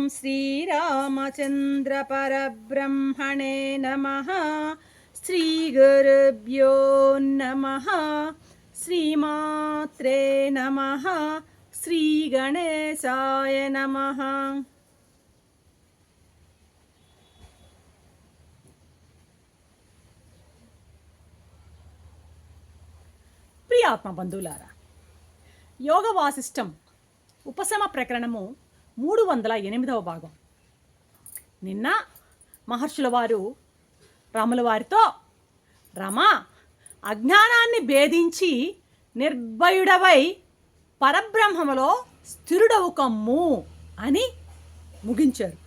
ఓం శ్రీరామచంద్ర పరబ్రహ్మణే నమ. శ్రీ గురుభ్యో నమ. శ్రీమాత్రే నమ. శ్రీ గణేశాయ నమ. ప్రియాత్మ బంధువులారా యోగ వాసిష్టం ఉపశమ ప్రకరణము మూడు వందల ఎనిమిదవ భాగం. నిన్న మహర్షుల వారు రాముల వారితో రమ అజ్ఞానాన్ని భేదించి నిర్భయుడవై పరబ్రహ్మములో స్థిరుడవు కమ్ము అని ముగించారు.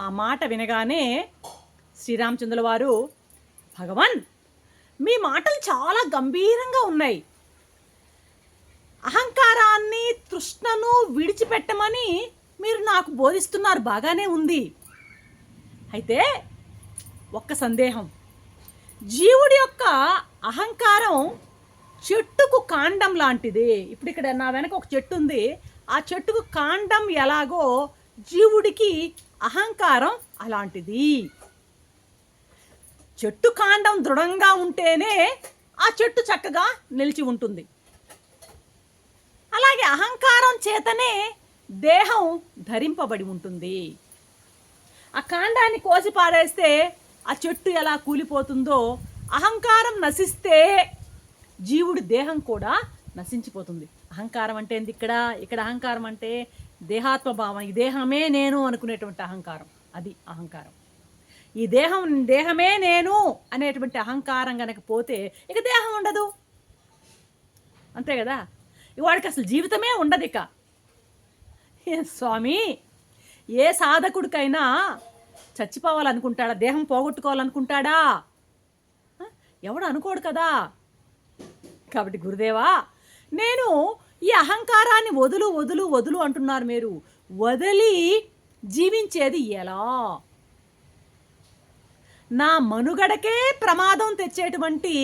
ఆ మాట వినగానే శ్రీరామచంద్రుల వారు భగవాన్ మీ మాటలు చాలా గంభీరంగా ఉన్నాయి. అహంకారాన్ని తృష్ణను విడిచిపెట్టమని మీరు నాకు బోధిస్తున్నారు. బాగానే ఉంది. అయితే ఒక్క సందేహం. జీవుడి యొక్క అహంకారం చెట్టుకు కాండం లాంటిది. ఇప్పుడు ఇక్కడ నా వెనక ఒక చెట్టు ఉంది. ఆ చెట్టుకు కాండం ఎలాగో జీవుడికి అహంకారం అలాంటిది. చెట్టు కాండం దృఢంగా ఉంటేనే ఆ చెట్టు చక్కగా నిలిచి ఉంటుంది. అహంకారం చేతనే దేహం ధరింపబడి ఉంటుంది. ఆ కాండాన్ని కోసి పారేస్తే ఆ చెట్టు ఎలా కూలిపోతుందో అహంకారం నశిస్తే జీవుడి దేహం కూడా నశించిపోతుంది. అహంకారం అంటే ఏంది ఇక్కడ? ఇక్కడ అహంకారం అంటే దేహాత్మ భావం ఈ దేహమే నేను అనుకునేటువంటి అహంకారం. అది అహంకారం. ఈ దేహం దేహమే నేను అనేటువంటి అహంకారం కనుక పోతే ఇక దేహం ఉండదు. అంతే కదా? వాడికి అసలు జీవితమే ఉండదు ఇక స్వామి ఏ సాధకుడికైనా చచ్చిపోవాలనుకుంటాడా? దేహం పోగొట్టుకోవాలనుకుంటాడా? ఎవడు అనుకోడు కదా? కాబట్టి గురుదేవా నేను ఈ అహంకారాన్ని వదులు వదులు వదులు అంటున్నారు మీరు. వదిలి జీవించేది ఎలా? నా మనుగడకే ప్రమాదం తెచ్చేటువంటి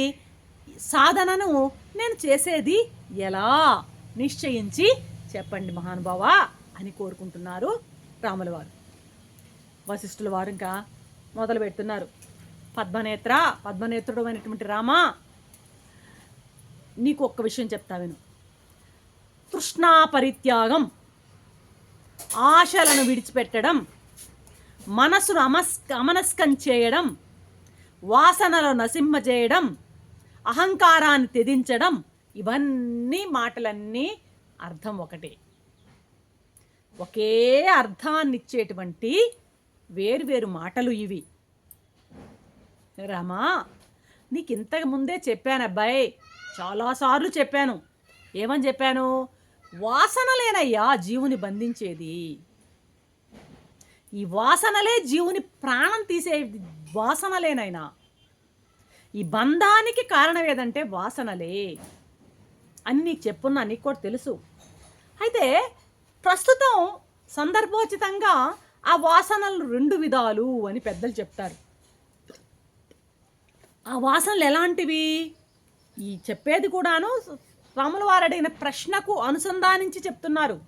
సాధనను నేను చేసేది ఎలా? నిశ్చయించి చెప్పండి మహానుభావ అని కోరుకుంటున్నారు రాముల వారు. వశిష్ఠుల వారు ఇంకా మొదలు పెడుతున్నారు. పద్మనేత్ర పద్మనేత్రుడు అయినటువంటి రామా నీకు ఒక్క విషయం చెప్తా విను. తృష్ణా పరిత్యాగం ఆశలను విడిచిపెట్టడం మనసును అమస్ అమనస్కం చేయడం వాసనలు నశింపజేయడం అహంకారాన్ని తెదించడం ఇవన్నీ మాటలన్నీ అర్థం ఒకటే. ఒకే అర్థాన్నిచ్చేటువంటి వేరువేరు మాటలు ఇవి. రామా నీకు ఇంతకు ముందే చెప్పాను అబ్బాయి. చాలాసార్లు చెప్పాను. ఏమని చెప్పాను? వాసనలేనయ్యా జీవుని బంధించేది. ఈ వాసనలే జీవుని ప్రాణం తీసే వాసనలేనైనా. ఈ బంధానికి కారణం ఏదంటే వాసనలే. అని నీకు చెప్పున్నా నీకు కూడా తెలుసు. అయితే ప్రస్తుతం సందర్భోచితంగా ఆ వాసనలు రెండు విధాలు అని పెద్దలు చెప్తారు. ఆ వాసనలు ఎలాంటివి? ఈ చెప్పేది కూడాను రాముల వారు అడిగిన ప్రశ్నకు అనుసంధానించి చెప్తున్నారు.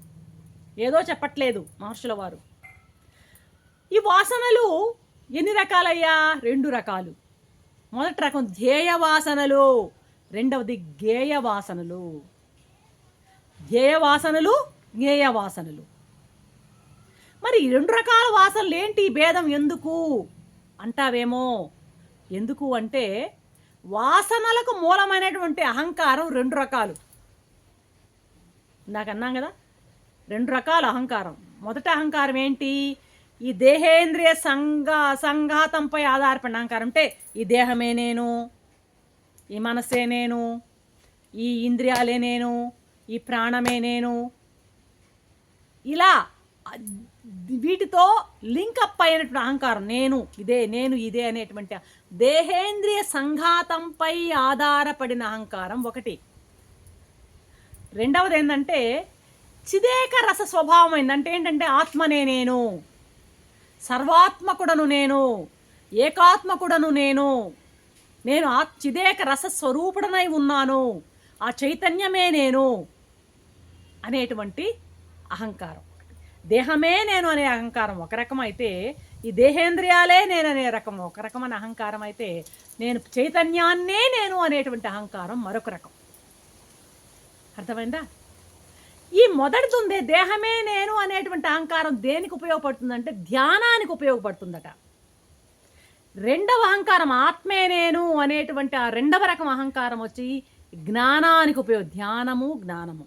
ఏదో చెప్పట్లేదు మహర్షుల వారు. ఈ వాసనలు ఎన్ని రకాలయ్యా? రెండు రకాలు. మొదటి రకం ధ్యేయ వాసనలు. రెండవది గేయ వాసనలు ధ్యేయ వాసనలు జ్ఞేయ వాసనలు మరి ఈ రెండు రకాల వాసనలు ఏంటి? భేదం ఎందుకు? అంటావేమో? ఎందుకు అంటే వాసనలకు మూలమైనటువంటి అహంకారం రెండు రకాలు. ఇందాక అన్నాం కదా రెండు రకాల అహంకారం. మొదటి అహంకారం ఏంటి? ఈ దేహేంద్రియ సంఘ సంఘాతంపై ఆధారపడిన అహంకారం. అంటే ఈ దేహమే నేను ఈ మనస్సే నేను ఈ ఇంద్రియాలే నేను ఈ ప్రాణమే నేను. ఇలా వీటితో లింకప్ అయినటువంటి అహంకారం నేను ఇదే నేను ఇదే అనేటువంటి దేహేంద్రియ సంఘాతంపై ఆధారపడిన అహంకారం ఒకటి. రెండవది ఏంటంటే చిదేక రస స్వభావం ఏంటంటే ఏంటంటే ఆత్మనే నేను సర్వాత్మకుడను నేను ఏకాత్మకుడను నేను నేను ఆ చిదేక రస స్వరూపుడనై ఉన్నాను. ఆ చైతన్యమే నేను అనేటువంటి అహంకారం. దేహమే నేను అనే అహంకారం ఒక రకం అయితే ఈ దేహేంద్రియాలే నేను అనే రకం ఒక రకమైన అహంకారం అయితే నేను చైతన్యాన్నే నేను అనేటువంటి అహంకారం మరొక రకం. అర్థమైందా? ఈ మొదటిది ఉంది దేహమే నేను అనేటువంటి అహంకారం దేనికి ఉపయోగపడుతుందంటే ధ్యానానికి ఉపయోగపడుతుందట. రెండవ అహంకారం ఆత్మే నేను అనేటువంటి ఆ రెండవ రకం అహంకారం వచ్చి జ్ఞానానికి ఉపయోగ ధ్యానము జ్ఞానము.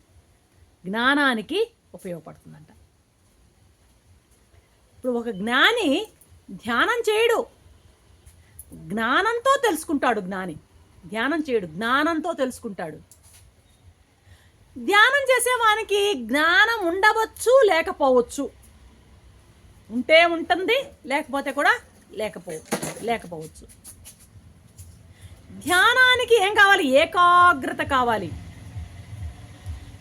జ్ఞానానికి ఉపయోగపడుతుందంట. ఇప్పుడు ఒక జ్ఞాని ధ్యానం చేయడు. జ్ఞానంతో తెలుసుకుంటాడు జ్ఞాని. ధ్యానం చేయడు జ్ఞానంతో తెలుసుకుంటాడు. ధ్యానం చేసేవానికి జ్ఞానం ఉండవచ్చు లేకపోవచ్చు. ఉంటే ఉంటుంది లేకపోతే కూడా లేకపోవచ్చు. లేకపోవచ్చు. ధ్యానానికి ఏం కావాలి? ఏకాగ్రత కావాలి.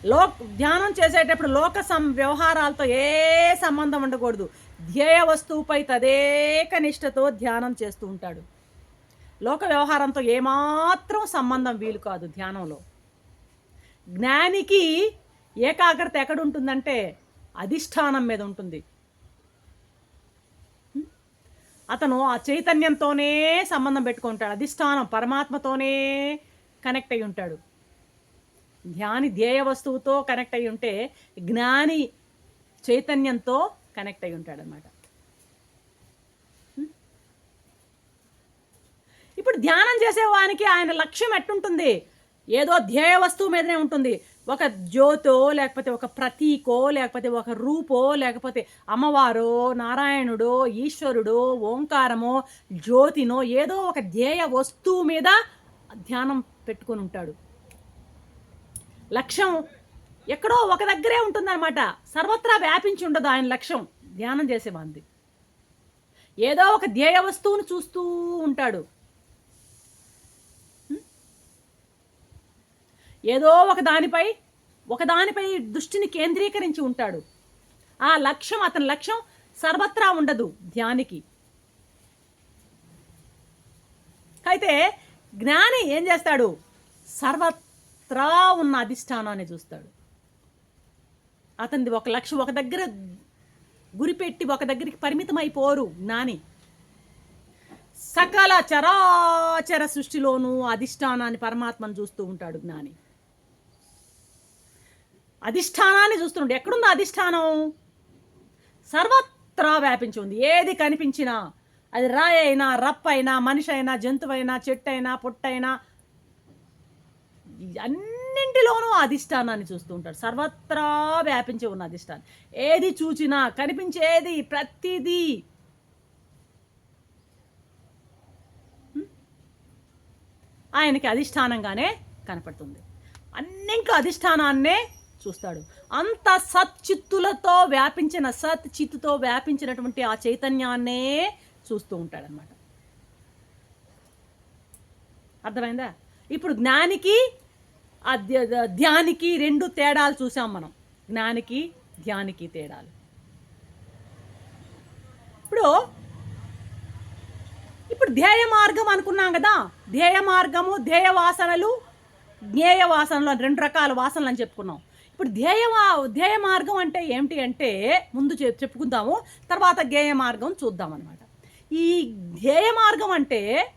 లో ధ్యానం చేసేటప్పుడు లోక సం వ్యవహారాలతో ఏ సంబంధం ఉండకూడదు. ధ్యేయ వస్తువుపై తదేక నిష్టతో ధ్యానం చేస్తూ ఉంటాడు. లోక వ్యవహారంతో ఏమాత్రం సంబంధం వీలు కాదు ధ్యానంలో. జ్ఞానికి ఏకాగ్రత ఎక్కడుంటుందంటే అధిష్టానం మీద ఉంటుంది. అతను ఆ చైతన్యంతోనే సంబంధం పెట్టుకుంటాడు అధిష్టానం పరమాత్మతోనే కనెక్ట్ అయి ఉంటాడు. ధ్యాని ధ్యేయ వస్తువుతో కనెక్ట్ అయి ఉంటే జ్ఞాని చైతన్యంతో కనెక్ట్ అయి ఉంటాడనమాట ఇప్పుడు ధ్యానం చేసేవానికి ఆయన లక్ష్యం ఎట్టుంటుంది? ఏదో ధ్యేయ వస్తువు మీదనే ఉంటుంది. ఒక జ్యోతో లేకపోతే ఒక ప్రతీకో లేకపోతే ఒక రూపో లేకపోతే అమ్మవారో నారాయణుడో ఈశ్వరుడో ఓంకారమో జ్యోతినో ఏదో ఒక ధ్యేయ వస్తువు మీద ధ్యానం పెట్టుకొని ఉంటాడు. లక్ష్యం ఎక్కడో ఒక దగ్గరే ఉంటుందన్నమాట. సర్వత్రా వ్యాపించి ఉండదు ఆయన లక్ష్యం. ధ్యానం చేసేవాంది ఏదో ఒక ధ్యేయ వస్తువును చూస్తూ ఉంటాడు. ఏదో ఒక దానిపై ఒకదానిపై దృష్టిని కేంద్రీకరించి ఉంటాడు. ఆ లక్ష్యం అతని లక్ష్యం సర్వత్రా ఉండదు ధ్యానికి. అయితే జ్ఞాని ఏం చేస్తాడు? సర్వత్రా ఉన్న అధిష్టానాన్ని చూస్తాడు. అతనిది ఒక లక్ష్యం ఒక దగ్గర గురిపెట్టి ఒక దగ్గరికి పరిమితం అయిపోరు జ్ఞాని. సకల చరాచర సృష్టిలోనూ అధిష్టానాన్ని పరమాత్మను చూస్తూ ఉంటాడు జ్ఞాని. అధిష్టానాన్ని చూస్తుండే. ఎక్కడుందో అధిష్టానం? సర్వత్రా వ్యాపించి ఉంది. ఏది కనిపించినా అది రాయి అయినా రప్ప అయినా మనిషి అయినా జంతువైనా చెట్టు అయినా పొట్టైనా అన్నింటిలోనూ అధిష్టానాన్ని చూస్తూ ఉంటాడు. సర్వత్రా వ్యాపించి ఉన్న అధిష్టానం. ఏది చూచినా కనిపించేది ప్రతిదీ. ఆయనకి అధిష్టానంగానే కనపడుతుంది. అన్నింట్లో అధిష్టానాన్నే చూస్తాడు. అంత సత్చిత్తులతో వ్యాపించిన సత్ చిత్తుతో వ్యాపించినటువంటి ఆ చైతన్యాన్నే చూస్తూ ఉంటాడనమాట అర్థమైందా? ఇప్పుడు జ్ఞానికి ధ్యానికి రెండు తేడాలు చూసాం మనం. జ్ఞానికి ధ్యానికి తేడాలు. ఇప్పుడు ఇప్పుడు ధ్యేయ మార్గం అనుకున్నాం కదా? ధ్యేయ మార్గము ధ్యేయ వాసనలు జ్ఞేయ వాసనలు రెండు రకాల వాసనలు అని చెప్పుకున్నాం. ఇప్పుడు ధ్యేయ ధ్యేయ మార్గం అంటే ఏమిటి అంటే ముందు చె- చెప్పుకుందాము తర్వాత గేయ మార్గం చూద్దాం అనమాట ఈ ధ్యేయ మార్గం అంటే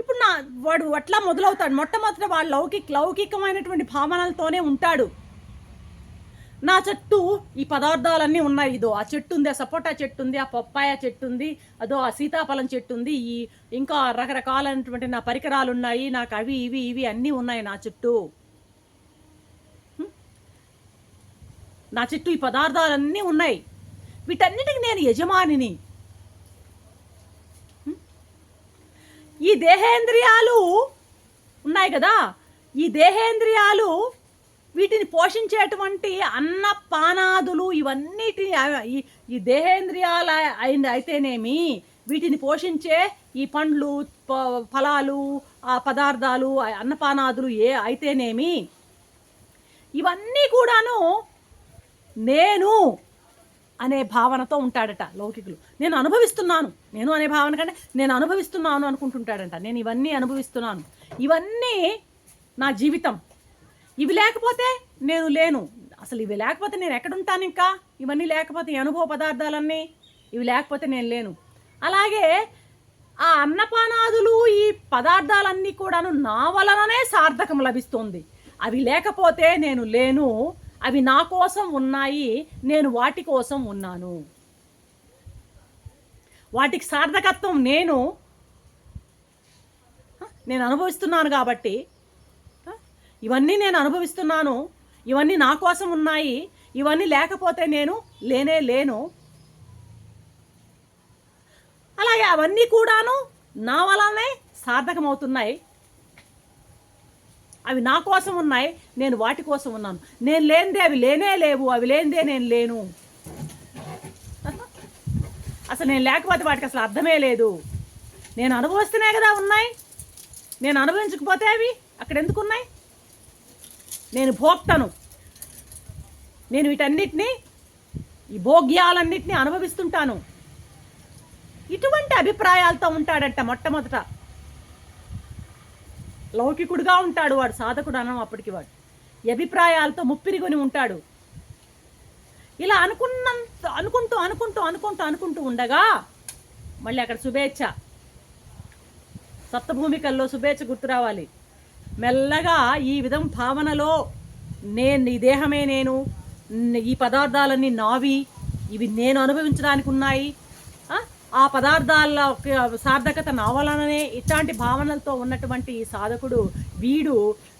ఇప్పుడు నా వాడు అట్లా మొదలవుతాడు. మొట్టమొదట వాడు లౌకిక లౌకికమైనటువంటి భావనలతోనే ఉంటాడు. నా చెట్టు ఈ పదార్థాలన్నీ ఉన్నాయి. ఇదో ఆ చెట్టు ఉంది ఆ సపోటా చెట్టు ఉంది ఆ పప్పాయ చెట్టు ఉంది అదో ఆ సీతాఫలం చెట్టు ఉంది ఈ ఇంకా రకరకాలైనటువంటి నా పరికరాలు ఉన్నాయి నాకు అవి ఇవి ఇవి అన్నీ ఉన్నాయి నా చుట్టూ. నా చుట్టూ ఈ పదార్థాలన్నీ ఉన్నాయి. వీటన్నిటికి నేను యజమానిని. ఈ దేహేంద్రియాలు ఉన్నాయి కదా? ఈ దేహేంద్రియాలు వీటిని పోషించేటువంటి అన్న పానాదులు ఇవన్నిటి ఈ దేహేంద్రియాల అయింది అయితేనేమి వీటిని పోషించే ఈ పండ్లు ఫలాలు ఆ పదార్థాలు అన్నపానాదులు ఏ అయితేనేమి ఇవన్నీ కూడాను నేను అనే భావనతో ఉంటాడట లౌకికులు. నేను అనుభవిస్తున్నాను. నేను అనే భావన కంటే నేను అనుభవిస్తున్నాను అనుకుంటుంటాడంట. నేను ఇవన్నీ అనుభవిస్తున్నాను. ఇవన్నీ నా జీవితం. ఇవి లేకపోతే నేను లేను. అసలు ఇవి లేకపోతే నేను ఎక్కడుంటాను ఇంకా? ఇవన్నీ లేకపోతే ఈ అనుభవ పదార్థాలన్నీ ఇవి లేకపోతే నేను లేను. అలాగే ఆ అన్నపానాదులు ఈ పదార్థాలన్నీ కూడాను నా వలననే సార్థకం లభిస్తుంది. అవి లేకపోతే నేను లేను. అవి నా కోసం ఉన్నాయి నేను వాటి కోసం ఉన్నాను. వాటికి సార్థకత్వం నేను. నేను అనుభవిస్తున్నాను కాబట్టి. ఇవన్నీ నేను అనుభవిస్తున్నాను. ఇవన్నీ నా కోసం ఉన్నాయి. ఇవన్నీ లేకపోతే నేను లేనే లేను. అలాగే అవన్నీ కూడాను నా వలనే సార్థకమవుతున్నాయి. అవి నా కోసం ఉన్నాయి నేను వాటి కోసం ఉన్నాను. నేను లేనిదే అవి లేనే లేవు అవి లేనిదే నేను లేను. అసలు నేను లేకపోతే వాటికి అసలు అర్థమే లేదు. నేను అనుభవిస్తేనే కదా ఉన్నాయి. నేను అనుభవించకపోతే అవి అక్కడ ఎందుకు ఉన్నాయి? నేను భోక్తను. నేను వీటన్నిటిని ఈ భోగ్యాలన్నిటిని అనుభవిస్తుంటాను. ఇటువంటి అభిప్రాయాలతో ఉంటాడట మొట్టమొదట. లౌకికుడుగా ఉంటాడు వాడు సాధకుడు అనం అప్పటికి వాడు. అభిప్రాయాలతో ముప్పిరిగొని ఉంటాడు. ఇలా అనుకున్నంత అనుకుంటూ అనుకుంటూ అనుకుంటూ అనుకుంటూ ఉండగా మళ్ళీ అక్కడ శుభేచ్ఛ. సప్తభూమికల్లో శుభేచ్ఛ గుర్తు రావాలి. మెల్లగా ఈ విధం భావనలో నేను ఈ దేహమే నేను ఈ పదార్థాలన్నీ నావి ఇవి నేను అనుభవించడానికి ఉన్నాయి ఆ? పదార్థాల సార్థకత నావలననే ఇట్లాంటి భావనలతో ఉన్నటువంటి ఈ సాధకుడు వీడు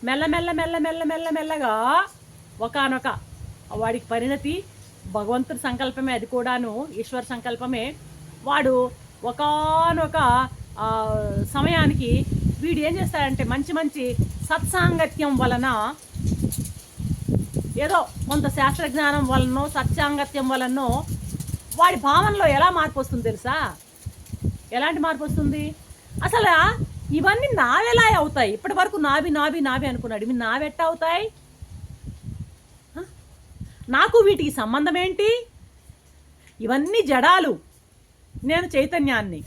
మెల్లమెల్ల మెల్ల మెల్ల మెల్ల మెల్లగా ఒకనొక వాడికి పరిణతి భగవంతుడి సంకల్పమే అది కూడాను ఈశ్వర సంకల్పమే వాడు ఒకనొక సమయానికి వీడు ఏం చేస్తాడంటే మంచి మంచి సత్సాంగత్యం వలన ఏదో కొంత శాస్త్రజ్ఞానం వలనో సత్సాంగత్యం వలనో వాడి భావనలో ఎలా మార్పు వస్తుంది తెలుసా? ఎలాంటి మార్పు వస్తుంది? అసలు ఇవన్నీ నావెలా అవుతాయి? ఇప్పటి వరకు నావి నావి నావి అనుకున్నాడు. ఇవి నావెట్ట అవుతాయి? నాకు వీటికి సంబంధం ఏంటి? ఇవన్నీ జడాలు నేను చైతన్యాన్ని.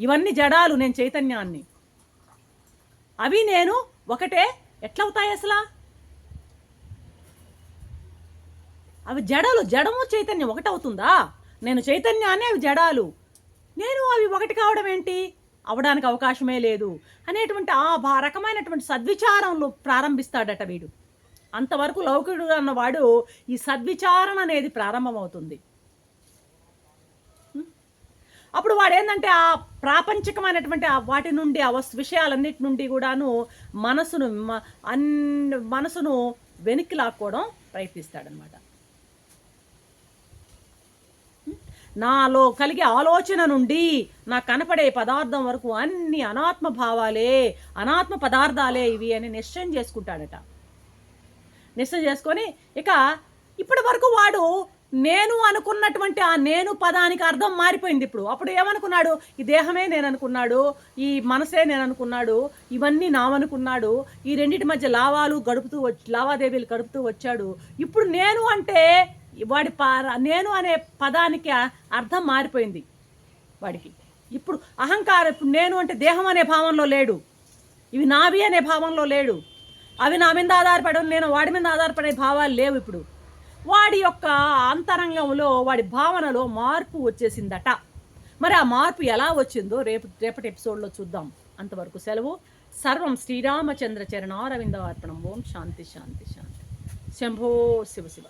ఇవన్నీ జడాలు నేను చైతన్యాన్ని. అవి నేను ఒకటే ఎట్లవుతాయి అసలు? అవి జడలు జడము చైతన్యం ఒకటవుతుందా? నేను చైతన్యాన్ని అవి జడాలు. నేను అవి ఒకటి కావడం ఏంటి? అవడానికి అవకాశమే లేదు. అనేటువంటి ఆ భా- రకమైనటువంటి సద్విచారంలో ప్రారంభిస్తాడట వీడు. అంతవరకు లౌకికుడు అన్నవాడు ఈ సద్విచారణ అనేది ప్రారంభమవుతుంది. అప్పుడు వాడు ఏంటంటే ఆ ప్రాపంచికమైనటువంటి ఆ వాటి నుండి ఆ వస్తు విషయాలన్నిటి నుండి కూడాను మనసును మ- అన్ మనసును వెనక్కి లాక్కోవడం ప్రయత్నిస్తాడనమాట నాలో కలిగే ఆలోచన నుండి నాకు కనపడే పదార్థం వరకు అన్ని అనాత్మ భావాలే అనాత్మ పదార్థాలే ఇవి అని నిశ్చయం చేసుకుంటాడట. నిశ్చయం చేసుకొని ఇక ఇప్పటి వరకు వాడు నేను అనుకున్నటువంటి ఆ నేను పదానికి అర్థం మారిపోయింది ఇప్పుడు. అప్పుడు ఏమనుకున్నాడు? ఈ దేహమే నేను అనుకున్నాడు ఈ మనసే నేను అనుకున్నాడు ఇవన్నీ నావనుకున్నాడు ఈ రెండిటి మధ్య లావాలు గడుపుతూ వచ్చి లావాదేవీలు గడుపుతూ వచ్చాడు. ఇప్పుడు నేను అంటే వాడి పార నేను అనే పదానికి అర్థం మారిపోయింది వాడికి. ఇప్పుడు అహంకారం ఇప్పుడు నేను అంటే దేహం అనే భావంలో లేడు. ఇవి నావి అనే భావంలో లేడు. అవి నా మీద ఆధారపడి నేను వాడి మీద ఆధారపడే భావాలు లేవు ఇప్పుడు. వాడి యొక్క అంతరంగంలో వాడి భావనలో మార్పు వచ్చేసిందట. మరి ఆ మార్పు ఎలా వచ్చిందో రేపు రేపటి ఎపిసోడ్లో చూద్దాం. అంతవరకు సెలవు. సర్వం శ్రీరామచంద్ర చరణారవింద అర్పణం ఓం శాంతి శాంతి శాంతి. శంభో శివ శివ.